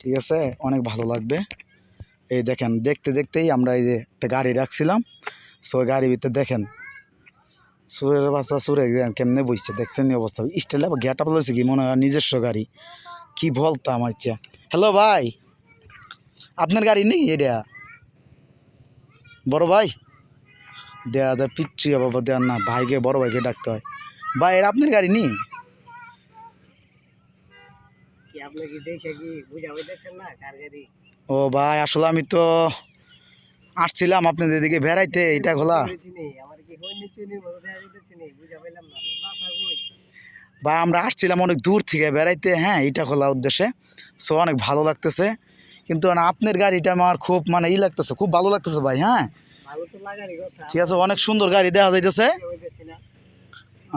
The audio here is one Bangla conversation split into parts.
ঠিক আছে? অনেক ভালো লাগবে। এই দেখেন, দেখতে দেখতেই আমরা এই যে একটা গাড়ি রাখছিলাম। সো গাড়ির ভিতরে দেখেন, সুরের বাচ্চা সুরে কেমনে বইছে, দেখছেন অবস্থা। স্টাইল আবার গেট আপ কি? মনে হয় নিজস্ব গাড়ি। কি বলতাম আচ্ছা। হ্যালো ভাই, আপনার গাড়ি নেই এটা? বড় ভাই? দেয়া যায় পিচ্ছি বাবা দেওয়ার না, ভাইকে, বড় ভাইকে ডাকতে হয়। ভাই এটা আপনার গাড়ি নেই? কি আপনি কি দেখে কি বুঝা হইতেছেন না কার গাড়ি? ও ভাই আসলে আমি তো আসছিলাম আপনাদের দিকে বেড়াইতে এটা খোলা। ভাই আমরা আসছিলাম অনেক দূর থেকে বেড়াইতে হ্যাঁ এটা খোলা উদ্দেশ্যে। সো অনেক ভালো লাগতেছে। কিন্তু আপনার গাড়িটা আমার খুব মানে ই লাগতেছে খুব ভালো লাগতেছে ভাই হ্যাঁ? ঠিক আছে অনেক সুন্দর গাড়ি দেখা যাইতেছে।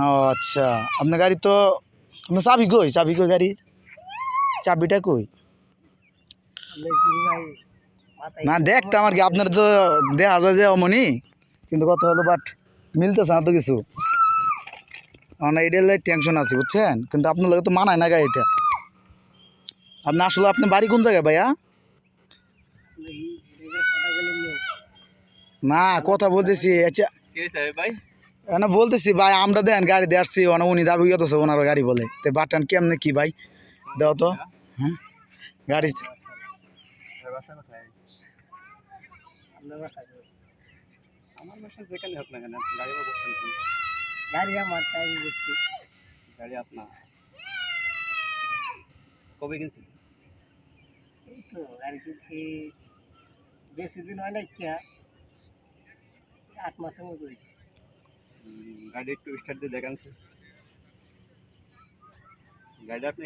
ও আচ্ছা আপনার গাড়ি তো আপনার চাবি কই? চাবি কই গাড়ি চাবিটা কই? না দেখতে আমার কি আপনার তো দেখা যায় যে অমনি কিন্তু কত হলো বাট মিলতেছে না তো কিছু। আমার এটার টেনশন আছে বুঝছেন? কিন্তু আপনার লোক তো মানায় না গাড়িটা। আপনি আসলে আপনি বাড়ি কোন জায়গায় ভাইয়া? কথা নি কথা বলতেছি আচ্ছা। না বলতেছি ভাই আমরা দেন গাড়ি দিয়ে আসছি অনেক উনি দাবি করতেছে ওনারও গাড়ি বলে। তো বাটান কেমনে কি ভাই? দাও তো। হ্যাঁ। গাড়ি। আমার বাসা যেখানে হোক না কেন গাড়ি বা বসছেন গাড়ি আমার তাই গাড়ি আপনার। কবে কিনছেন? এই তো গাড়ি কিনছি। বেশি দিন হয় না কি আট মাসের মতো হয়েছে। গাড়ি একটু স্টার্ট দিয়ে। গাড়িটা আপনি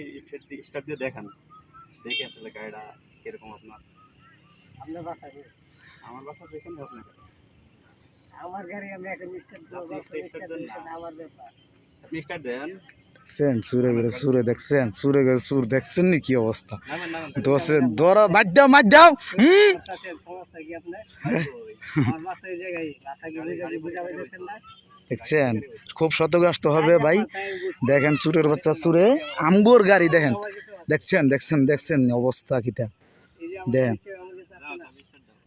স্টার্ট দিয়ে দেখান দেখে আসলে গাড়িটা কীরকম আপনার আপনার বাসা কই আমার বাসা যেখানে হোক না কেন আমার গাড়ি আমি এখন স্টার্ট করব আপনি start স্টার্ট দেন দিচ্ছেন না। আমার ব্যাপার আপনি স্টার্ট দেন দেখছেন সুরে গেলে সুরে দেখছেন সুরে গেলে সুর দেখছেন নি কি অবস্থা নামেন নামেন দোষে ধরো মার দাও মার দাও হুম করতেছেন সমস্যা কি আপনার আমার বাসা এই জায়গায় বাসা কি বুঝা বুঝা পাইতেছেন না দেখছেন? খুব সতর্ক হবে ভাই। দেখেন চুরের বাচ্চা চুরে আমগোর গাড়ি দেখেন। দেখছেন দেখছেন দেখছেন অবস্থা কিতা। দেন।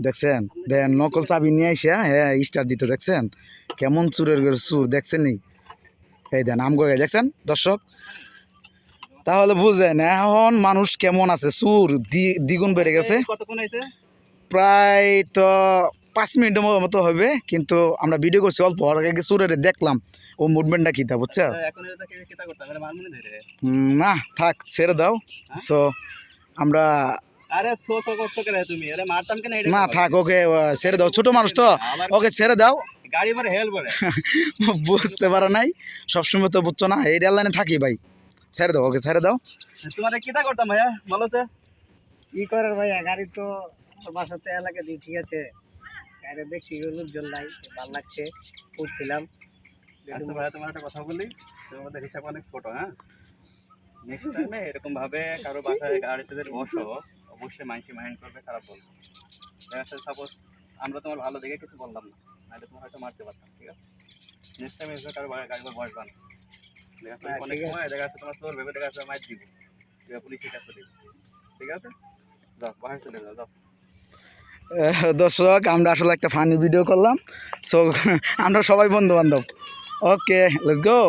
দেখছেন? দেন নকল চাবি নিয়ে আইসা হ্যাঁ স্টার দিতে দেখছেন? কেমন চুরের চুর দেখছেন নি? এই দেন আমগো গাড়ি দেখছেন? দর্শক তাহলে বুঝেন এখন মানুষ কেমন আছে? চুর দ্বি- দ্বিগুণ বেড়ে গেছে। প্রায় তো পাঁচ মিনিটের মতো হবে কিন্তু আমরা ভিডিও করছি অল্প। আর আগে চুরের দেখলাম ও মুভমেন্টটা কিতা বুঝছ? এখন এটা কেতা করতে হবে? মানমুনি ধরে উম, না থাক ছেড়ে দাও। সো আমরা আরে সো সো কষ্ট করে তুমি? আরে মারতাম কেন এটা? না থাক ওকে ছেড়ে দাও। ছোট মানুষ তো। ওকে ছেড়ে দাও। গাড়ি পরে হেল বুঝতে পারো নাই। সবসময় তো বুঝছ না এই রেল লাইনে থাকি ভাই। ছেড়ে দাও ওকে ছেড়ে দাও। তোমার কিতা করতাম ভাইয়া? ভালো আছে কি করার ভাইয়া? গাড়ি তো আমার বাসাতে এলাকা দিয়ে ঠিক আছে। গাড়ি দেখছি লোকজন নাই ভালো লাগছে উঠছিলাম আচ্ছা ভাইয়া তোমার একটা কথা বলি। তোমার মধ্যে হিসাব অনেক ছোট হ্যাঁ? নেক্সট টাইমে এরকম ভাবে কারও বাসায় গাড়িতে যদি বসো অবশ্যই মাইন্ড মাইন্ড করবে খারাপ বলবে দেখা যাচ্ছে সাপোজ আমরা তোমার ভালো দেখে কিছু বললাম না নাহলে তোমার হয়তো মারতে পারতাম ঠিক আছে? নেক্সট টাইম এসে কারও বাড়ি গাড়ি বসবা না। দেখা যাচ্ছে হ্যাঁ, অনেক সময় দেখা যাচ্ছে তোমার চোর ভেবে দেখা যাচ্ছে মাইর দিব। পুলিশের কাছে দিব ঠিক আছে? যাও বাসায় চলে যাও যাও। দর্শক, আমরা আসলে একটা ফানি ভিডিও করলাম। সো আমরা সবাই বন্ধু বান্ধব ওকে লেটস গো